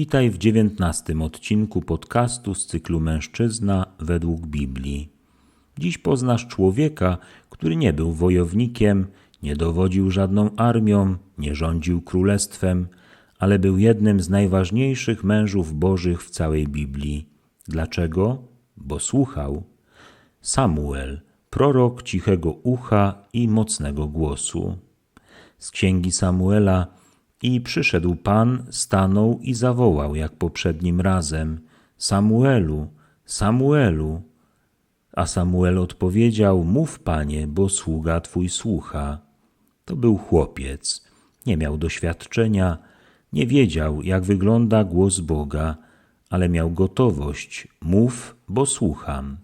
Witaj w dziewiętnastym odcinku podcastu z cyklu Mężczyzna według Biblii. Dziś poznasz człowieka, który nie był wojownikiem, nie dowodził żadną armią, nie rządził królestwem, ale był jednym z najważniejszych mężów bożych w całej Biblii. Dlaczego? Bo słuchał. Samuel, prorok cichego ucha i mocnego głosu. Z księgi Samuela i przyszedł Pan, stanął i zawołał jak poprzednim razem: Samuelu, Samuelu. A Samuel odpowiedział: Mów, panie, bo sługa twój słucha. To był chłopiec, nie miał doświadczenia, nie wiedział, jak wygląda głos Boga, ale miał gotowość: Mów, bo słucham.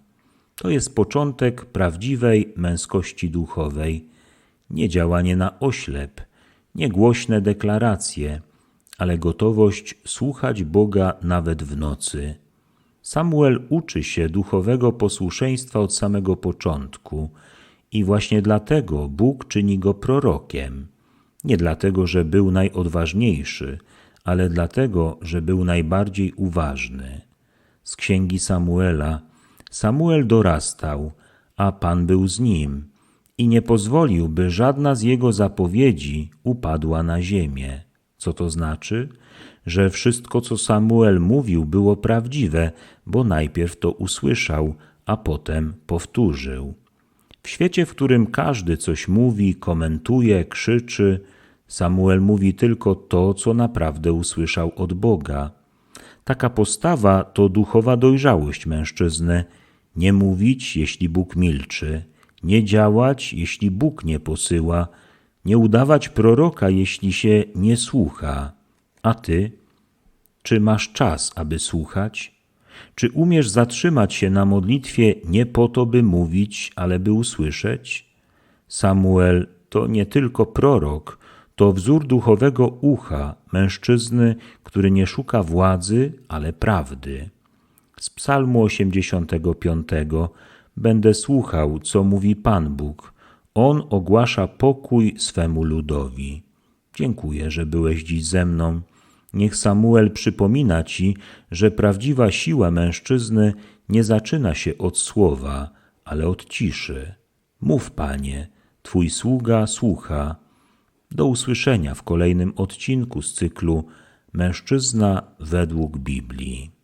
To jest początek prawdziwej męskości duchowej, nie działanie na oślep, nie głośne deklaracje, ale gotowość słuchać Boga nawet w nocy. Samuel uczy się duchowego posłuszeństwa od samego początku i właśnie dlatego Bóg czyni go prorokiem. Nie dlatego, że był najodważniejszy, ale dlatego, że był najbardziej uważny. Z księgi Samuela Samuel dorastał, a Pan był z nim i nie pozwolił, by żadna z jego zapowiedzi upadła na ziemię. Co to znaczy? Że wszystko, co Samuel mówił, było prawdziwe, bo najpierw to usłyszał, a potem powtórzył. W świecie, w którym każdy coś mówi, komentuje, krzyczy, Samuel mówi tylko to, co naprawdę usłyszał od Boga. Taka postawa to duchowa dojrzałość mężczyzny. Nie mówić, jeśli Bóg milczy, nie działać, jeśli Bóg nie posyła, nie udawać proroka, jeśli się nie słucha. A ty, czy masz czas, aby słuchać? Czy umiesz zatrzymać się na modlitwie nie po to, by mówić, ale by usłyszeć? Samuel to nie tylko prorok, to wzór duchowego ucha mężczyzny, który nie szuka władzy, ale prawdy. Z Psalmu 85 będę słuchał, co mówi Pan Bóg. On ogłasza pokój swemu ludowi. Dziękuję, że byłeś dziś ze mną. Niech Samuel przypomina ci, że prawdziwa siła mężczyzny nie zaczyna się od słowa, ale od ciszy. Mów, panie, twój sługa słucha. Do usłyszenia w kolejnym odcinku z cyklu Mężczyzna według Biblii.